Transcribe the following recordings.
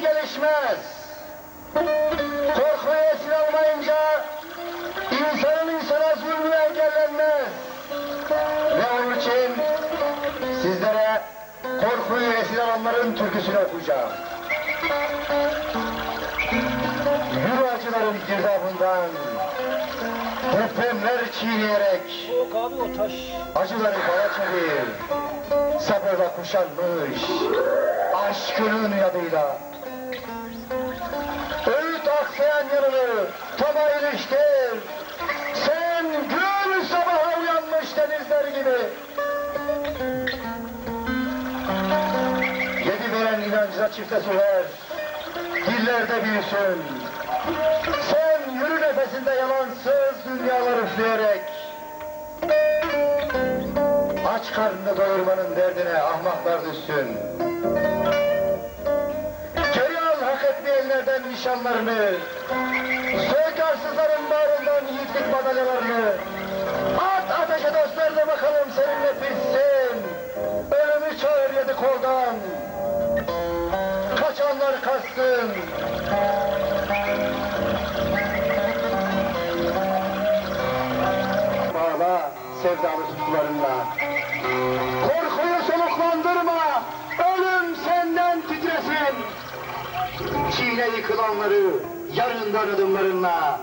geçmez. Korkuyu esir almayınca insanın insana zulmü engellenmez. Ve onun için sizlere korkuyu esir alanların türküsünü okuyacağım. Yürü acıların girdabından, depremler çiğneyerek, acıları bana çevir, sabırla kuşanmış, aşkının yadıyla. İliştir, sen gün sabaha uyanmış denizler gibi. Yedi veren inancına çifte sürer, dillerde büyüsün. Sen yürü nefesinde yalansız dünyalar üfleyerek. Aç karnını doyurmanın derdine ahmaklar düşsün. Etmeyenlerden nişanlarını. Sök arsızların bağrından yiğitlik madalyalarını. At ateşe dostlarına bakalım seninle pişsin. Ölümü çağır yedi koldan. Kaçanlar kaçsın. Bağla sevdalı tutkularınla. Korkuyu Çiğne yıkılanları yarından adımlarınla.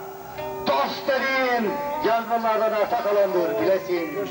Dost dediğin yangınlardan arta kalandır bilesin.